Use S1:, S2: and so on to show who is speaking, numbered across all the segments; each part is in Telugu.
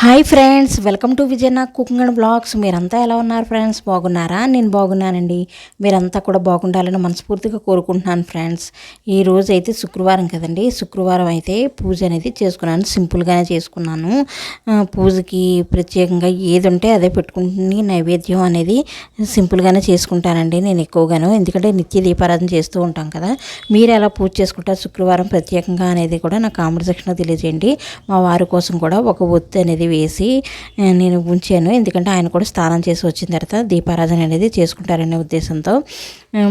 S1: Hi friends welcome to Vijayana cooking and blogs మీరంతా ఎలా ఉన్నారు ఫ్రెండ్స్? బాగున్నారా? నేను బాగున్నానండి. మీరంతా కూడా బాగుండాలని మనస్ఫూర్తిగా కోరుకుంటున్నాను ఫ్రెండ్స్. ఈ రోజు అయితే శుక్రవారం కదండి. శుక్రవారం అయితే పూజ అనేది చేసుకున్నాను. సింపుల్గానే చేసుకున్నాను. పూజకి ప్రత్యేకంగా ఏది ఉంటే అదే పెట్టుకుని నైవేద్యం అనేది సింపుల్గానే చేసుకుంటానండి నేను ఎక్కువగాను. ఎందుకంటే నిత్య దీపారాధన చేస్తూ ఉంటాం కదా. మీరు ఎలా పూజ చేసుకుంటారు శుక్రవారం ప్రత్యేకంగా అనేది కూడా నా కామెంట్ సెక్షన్లో తెలియజేయండి. మా వారి కోసం కూడా ఒక ఒత్తి అనేది వేసి నేను ఉంచాను. ఎందుకంటే ఆయన కూడా స్నానం చేసి వచ్చిన తర్వాత దీపారాధన అనేది చేసుకుంటారనే ఉద్దేశంతో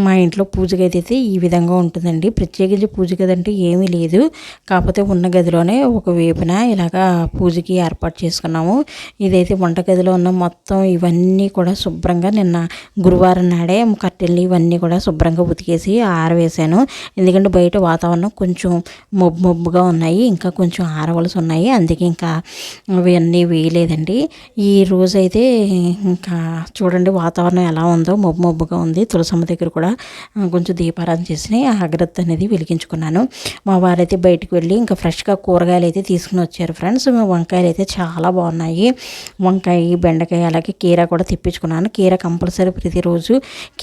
S1: మా ఇంట్లో పూజ గది అయితే ఈ విధంగా ఉంటుందండి. ప్రత్యేకించి పూజ గది అంటే ఏమీ లేదు. కాకపోతే ఉన్న గదిలోనే ఒక వేపున ఇలాగా పూజకి ఏర్పాటు చేసుకున్నాము. ఇదైతే వంట గదిలో ఉన్న మొత్తం ఇవన్నీ కూడా శుభ్రంగా నిన్న గురువారం నాడే కట్టెల్ని ఇవన్నీ కూడా శుభ్రంగా ఉతికేసి ఆరవేశాను. ఎందుకంటే బయట వాతావరణం కొంచెం మబ్బు మబ్బుగా ఉన్నాయి. ఇంకా కొంచెం ఆరవలసి ఉన్నాయి. అందుకే ఇంకా అవన్నీ వేయలేదండి. ఈ రోజైతే ఇంకా చూడండి వాతావరణం ఎలా ఉందో మబ్బు మబ్బుగా ఉంది. తులసమ్మ దగ్గర కూడా కొంచెం దీపారాధన చేసి అగరత్తు అనేది వెలిగించుకున్నాను. మా వారైతే బయటకు వెళ్ళి ఇంకా ఫ్రెష్గా కూరగాయలు అయితే తీసుకుని వచ్చారు ఫ్రెండ్స్. వంకాయలు అయితే చాలా బాగున్నాయి. వంకాయ బెండకాయ అలాగే కీర కూడా తెప్పించుకున్నాను. కీర కంపల్సరీ ప్రతిరోజు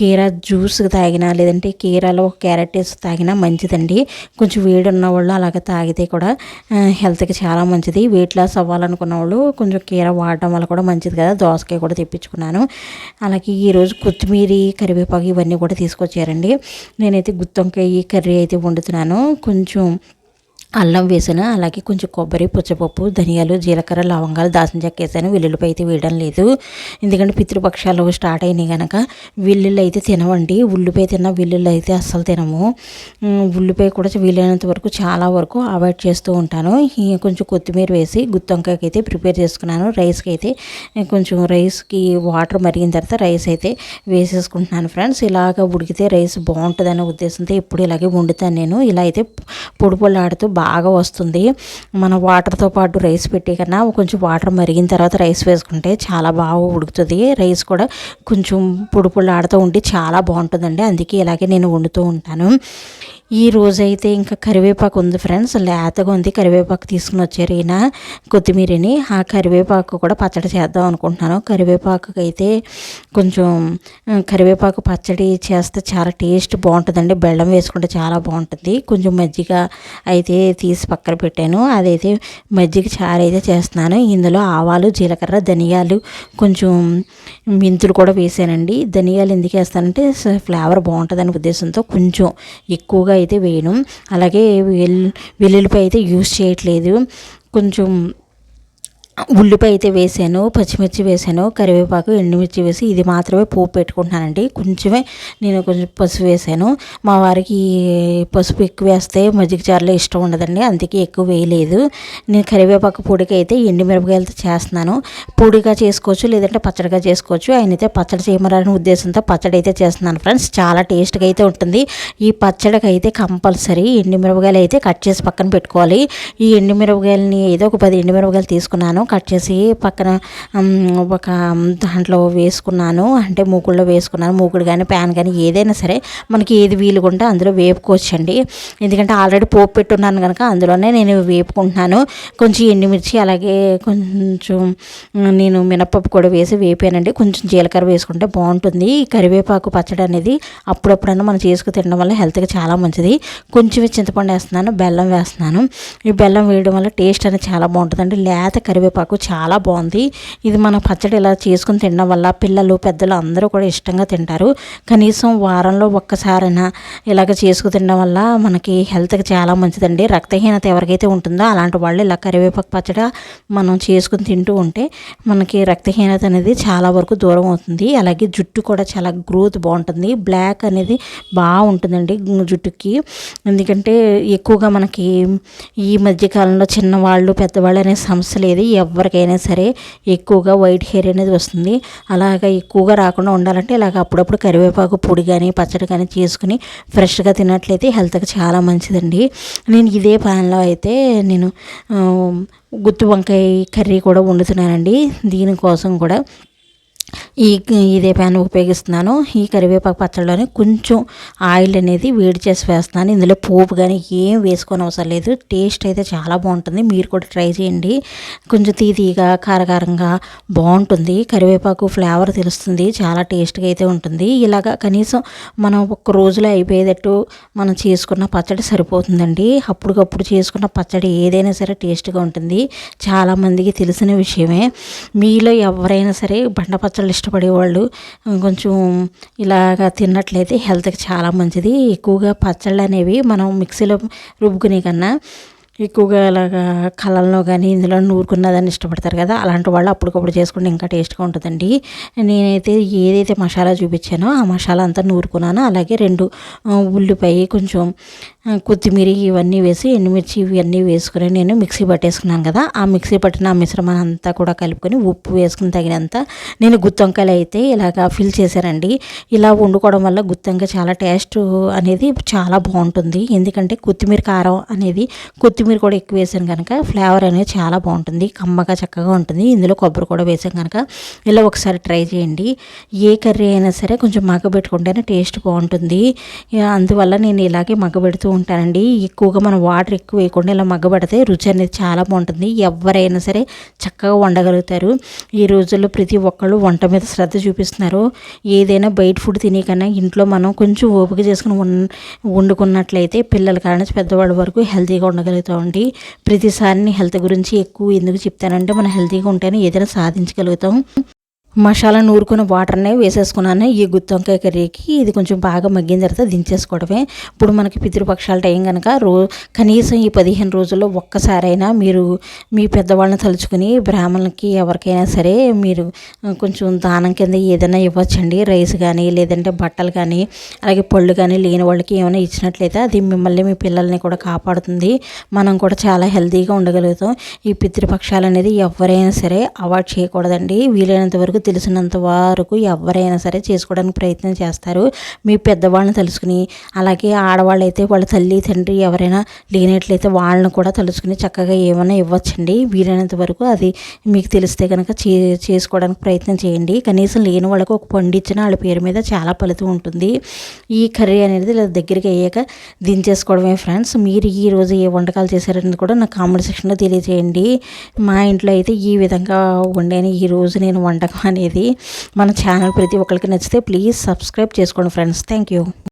S1: కీర జ్యూస్ తాగినా లేదంటే కీరలో క్యారెట్ వేసి తాగినా మంచిదండి. కొంచెం వేడి ఉన్న వాళ్ళు అలాగే తాగితే కూడా హెల్త్కి చాలా మంచిది. వెయిట్ లాస్ అవ్వాలనుకున్న వాళ్ళు కొంచెం కీర వాడడం వల్ల కూడా మంచిది కదా. దోసకాయ కూడా తెప్పించుకున్నాను. అలాగే ఈరోజు కొత్తిమీర కరివేపాకు ఇవన్నీ కూడా తీసుకొచ్చారండి. నేనైతే గుత్తొంకాయ కర్రీ అయితే వండుతున్నాను. కొంచెం అల్లం వేసాను అలాగే కొంచెం కొబ్బరి పుచ్చపప్పు ధనియాలు జీలకర్ర లవంగాలు దాసిన చెక్క వేసాను. వెల్లుల్లిపై అయితే వేయడం లేదు. ఎందుకంటే పితృపక్షాలు స్టార్ట్ అయినాయి కనుక వెల్లుల్లి అయితే తినవండి. ఉల్లిపాయ తిన్న వెల్లుల్లి అయితే అస్సలు తినము. ఉల్లిపాయ కూడా వీలైనంత వరకు చాలా వరకు అవాయిడ్ చేస్తూ ఉంటాను. కొంచెం కొత్తిమీర వేసి గుత్తొంకాయకి అయితే ప్రిపేర్ చేసుకున్నాను. రైస్కి అయితే కొంచెం రైస్కి వాటర్ మరిగిన తర్వాత రైస్ అయితే వేసేసుకుంటున్నాను ఫ్రెండ్స్ ఇలాగ ఉడికితే రైస్ బాగుంటుందనే ఉద్దేశంతో ఎప్పుడు ఇలాగే వండుతాను నేను. ఇలా అయితే పొడి బాగా బాగా వస్తుంది. మన వాటర్తో పాటు రైస్ పెట్టే కన్నా కొంచెం వాటర్ మరిగిన తర్వాత రైస్ వేసుకుంటే చాలా బాగా ఉడుకుతుంది. రైస్ కూడా కొంచెం పొడి ఆడుతూ ఉండి చాలా బాగుంటుందండి. అందుకే ఇలాగే నేను వండుతూ ఉంటాను. ఈ రోజైతే ఇంకా కరివేపాకు ఉంది ఫ్రెండ్స్. లేతగా ఉంది. కరివేపాకు తీసుకుని వచ్చారు ఈయన కొత్తిమీరని. ఆ కరివేపాకు కూడా పచ్చడి చేద్దాం అనుకుంటున్నాను. కరివేపాకుకి అయితే కొంచెం కరివేపాకు పచ్చడి చేస్తే చాలా టేస్ట్ బాగుంటుందండి. బెల్లం వేసుకుంటే చాలా బాగుంటుంది. కొంచెం మజ్జిగ అయితే తీసి పక్కన పెట్టాను. అదైతే మజ్జిగ చారు అయితే చేస్తున్నాను. ఇందులో ఆవాలు జీలకర్ర ధనియాలు కొంచెం మెంతులు కూడా వేసానండి. ధనియాలు ఎందుకు వేస్తానంటే ఫ్లేవర్ బాగుంటుందనే ఉద్దేశంతో కొంచెం ఎక్కువగా అయితే వేయను. అలాగే వెల్ వెల్లుల్లిపాయ అయితే యూస్ చేయట్లేదు. కొంచెం ఉల్లిపాయ అయితే వేసాను పచ్చిమిర్చి వేసాను కరివేపాకు ఎండుమిర్చి వేసి ఇది మాత్రమే పోపు పెట్టుకుంటున్నానండి. కొంచెమే నేను కొంచెం పసుపు వేసాను. మా వారికి పసుపు ఎక్కువ వేస్తే మజ్జిగ చారులో ఇష్టం ఉండదండి అందుకే ఎక్కువ వేయలేదు. నేను కరివేపాకు పొడికి అయితే ఎండుమిరపకాయలతో చేస్తున్నాను. పొడిగా చేసుకోవచ్చు లేదంటే పచ్చడిగా చేసుకోవచ్చు. ఆయన అయితే పచ్చడి చేయమరాని ఉద్దేశంతో పచ్చడి అయితే చేస్తున్నాను ఫ్రెండ్స్. చాలా టేస్ట్గా అయితే ఉంటుంది. ఈ పచ్చడికి అయితే కంపల్సరీ ఎండుమిరపకాయలు అయితే కట్ చేసి పక్కన పెట్టుకోవాలి. ఈ ఎండుమిరపకాయలని ఏదో ఒక పది ఎండుమిరపకాయలు తీసుకున్నాను. కట్ చేసి పక్కన ఒక దాంట్లో వేసుకున్నాను. అంటే మూకుల్లో వేసుకున్నాను. మూకుడు కానీ ప్యాన్ కానీ ఏదైనా సరే మనకి ఏది వీలుగా ఉంటే అందులో వేపుకోవచ్చండి. ఎందుకంటే ఆల్రెడీ పోపు పెట్టున్నాను కనుక అందులోనే నేను వేపుకుంటున్నాను. కొంచెం ఎండుమిర్చి అలాగే కొంచెం నేను మినపప్పు కూడా వేసి వేపానండి. కొంచెం జీలకర్ర వేసుకుంటే బాగుంటుంది. ఈ కరివేపాకు పచ్చడి అనేది అప్పుడప్పుడన్నా మనం చేసుకు తినడం వల్ల హెల్త్కి చాలా మంచిది. కొంచెం చింతపండు వేస్తున్నాను బెల్లం వేస్తున్నాను. ఈ బెల్లం వేయడం వల్ల టేస్ట్ అనేది చాలా బాగుంటుందండి. లేత కరివేపాకు చాలా బాగుంది. ఇది మన పచ్చడి ఇలా చేసుకుని తినడం వల్ల పిల్లలు పెద్దలు అందరూ కూడా ఇష్టంగా తింటారు. కనీసం వారంలో ఒక్కసారైనా ఇలాగ చేసుకు తినడం వల్ల మనకి హెల్త్కి చాలా మంచిదండి. రక్తహీనత ఎవరికైతే ఉంటుందో అలాంటి వాళ్ళు ఇలా కరివేపాకు పచ్చడి మనం చేసుకుని తింటూ ఉంటే మనకి రక్తహీనత అనేది చాలా వరకు దూరం అవుతుంది. అలాగే జుట్టు కూడా చాలా గ్రోత్ బాగుంటుంది. బ్లాక్ అనేది బాగుంటుందండి జుట్టుకి. ఎందుకంటే ఎక్కువగా మనకి ఈ మధ్యకాలంలో చిన్నవాళ్ళు పెద్దవాళ్ళు అనే సమస్య లేదు. ఎవరికైనా సరే ఎక్కువగా వైట్ హెయిర్ అనేది వస్తుంది. అలాగా ఎక్కువగా రాకుండా ఉండాలంటే ఇలాగ అప్పుడప్పుడు కరివేపాకు పొడి కానీ పచ్చడి కానీ చేసుకుని ఫ్రెష్గా తిన్నట్లయితే హెల్త్కి చాలా మంచిదండి. నేను ఇదే ప్యాన్లో అయితే నేను గుత్తి వంకాయ కర్రీ కూడా వండుతున్నానండి. దీనికోసం కూడా ఈ ఇదే ప్యాన్ ఉపయోగిస్తున్నాను. ఈ కరివేపాకు పచ్చడిలోనే కొంచెం ఆయిల్ అనేది వేడి చేసి వేస్తున్నాను. ఇందులో పోపు కానీ ఏం వేసుకొని అవసరం లేదు. టేస్ట్ అయితే చాలా బాగుంటుంది. మీరు కూడా ట్రై చేయండి. కొంచెం తీతీగా కారకారంగా బాగుంటుంది. కరివేపాకు ఫ్లేవర్ తెలుస్తుంది. చాలా టేస్ట్గా అయితే ఉంటుంది. ఇలాగా కనీసం మనం ఒక్క రోజులో అయిపోయేటట్టు మనం చేసుకున్న పచ్చడి సరిపోతుందండి. అప్పటికప్పుడు చేసుకున్న పచ్చడి ఏదైనా సరే టేస్ట్గా ఉంటుంది. చాలామందికి తెలిసిన విషయమే. మీలో ఎవరైనా సరే బండ పచ్చడి ఇష్టపడే ఇష్టపడేవాళ్ళు కొంచెం ఇలాగ తిన్నట్లయితే హెల్త్కి చాలా మంచిది. ఎక్కువగా పచ్చళ్ళు అనేవి మనం మిక్సీలో రుబ్బుకునే కన్నా ఎక్కువగా అలాగా కలల్లో కానీ ఇందులో నూరుకున్నదాన్ని ఇష్టపడతారు కదా అలాంటి వాళ్ళు అప్పటికప్పుడు చేసుకుంటే ఇంకా టేస్ట్గా ఉంటుందండి. నేనైతే ఏదైతే మసాలా చూపించానో ఆ మసాలా అంతా నూరుకున్నాను అలాగే రెండు ఉల్లిపాయ కొంచెం కొత్తిమీర ఇవన్నీ వేసి ఎండుమిర్చి ఇవన్నీ వేసుకుని నేను మిక్సీ పట్టేసుకున్నాను కదా. ఆ మిక్సీ పట్టిన ఆ అంతా కూడా కలుపుకొని ఉప్పు వేసుకుని తగినంత నేను గుత్తొంకాయలు అయితే ఇలాగా ఫిల్ చేశారండి ఇలా వండుకోవడం వల్ల గుత్తొంకాయ చాలా టేస్ట్ అనేది చాలా బాగుంటుంది. ఎందుకంటే కొత్తిమీర కారం అనేది కొత్తిమీర కూడా ఎక్కువ వేసాను కనుక ఫ్లేవర్ అనేది చాలా బాగుంటుంది. కమ్మగా చక్కగా ఉంటుంది. ఇందులో కొబ్బరి కూడా వేసాం కనుక ఇలా ఒకసారి ట్రై చేయండి. ఏ కర్రీ అయినా సరే కొంచెం మగ్గబెట్టుకుంటేనే టేస్ట్ బాగుంటుంది. అందువల్ల నేను ఇలాగే మగ్గబెడుతూ ఉంటానండి ఎక్కువగా మనం వాటర్ ఎక్కువ వేయకుండా ఇలా మగ్గబడితే రుచి అనేది చాలా బాగుంటుంది. ఎవరైనా సరే చక్కగా వండగలుగుతారు. ఈ రోజుల్లో ప్రతి ఒక్కళ్ళు వంట మీద శ్రద్ధ చూపిస్తున్నారు. ఏదైనా బయట ఫుడ్ తినే కన్నా ఇంట్లో మనం కొంచెం ఓపిక చేసుకుని వండుకున్నట్లయితే పిల్లల కాడ పెద్దవాళ్ళ వరకు హెల్తీగా ఉండగలుగుతామండి. ప్రతిసారి హెల్త్ గురించి ఎక్కువ ఎందుకు చెప్తానంటే మనం హెల్తీగా ఉంటేనే ఏదైనా సాధించగలుగుతాం. మసాలా నూరుకున్న వాటర్నే వేసేసుకున్నాను. ఈ గుత్తొంకాయ కర్రీకి ఇది కొంచెం బాగా మగ్గిన తర్వాత దించేసుకోవడమే. ఇప్పుడు మనకి పితృపక్షాల టైం కనుక రో కనీసం ఈ పదిహేను రోజుల్లో ఒక్కసారైనా మీరు మీ పెద్దవాళ్ళని తలుచుకుని బ్రాహ్మణులకి ఎవరికైనా సరే మీరు కొంచెం దానం కింద ఏదైనా ఇవ్వచ్చండి. రైస్ కానీ లేదంటే బట్టలు కానీ అలాగే పళ్ళు కానీ లేని వాళ్ళకి ఏమైనా ఇచ్చినట్లయితే అది మిమ్మల్ని మీ పిల్లల్ని కూడా కాపాడుతుంది. మనం కూడా చాలా హెల్తీగా ఉండగలుగుతాం. ఈ పితృపక్షాలు అనేది ఎవరైనా సరే అవాయిడ్ చేయకూడదండి. వీలైనంత వరకు తెలిసినంత వరకు ఎవరైనా సరే చేసుకోవడానికి ప్రయత్నం చేస్తారు. మీ పెద్దవాళ్ళని తెలుసుకుని అలాగే ఆడవాళ్ళు అయితే వాళ్ళ తల్లి తండ్రి ఎవరైనా లేనట్లయితే వాళ్ళని కూడా తలుచుకుని చక్కగా ఏమైనా ఇవ్వచ్చండి. వీలైనంత వరకు అది మీకు తెలిస్తే కనుక చే చేసుకోవడానికి ప్రయత్నం చేయండి. కనీసం లేని వాళ్ళకు ఒక పండించిన వాళ్ళ పేరు మీద చాలా ఫలితం ఉంటుంది. ఈ కర్రీ అనేది ఇలా దగ్గరికి అయ్యాక దించేసుకోవడమే ఫ్రెండ్స్. మీరు ఈ రోజు ఏ వంటకాలు చేశారని కూడా నాకు కామెంట్ సెక్షన్లో తెలియజేయండి. మా ఇంట్లో అయితే ఈ విధంగా వండాను. ఈ రోజు నేను వంటకం అనేది మన ఛానల్ ప్రతి ఒక్కరికి నచ్చితే ప్లీజ్ సబ్స్క్రైబ్ చేసుకోండి ఫ్రెండ్స్ థ్యాంక్ యూ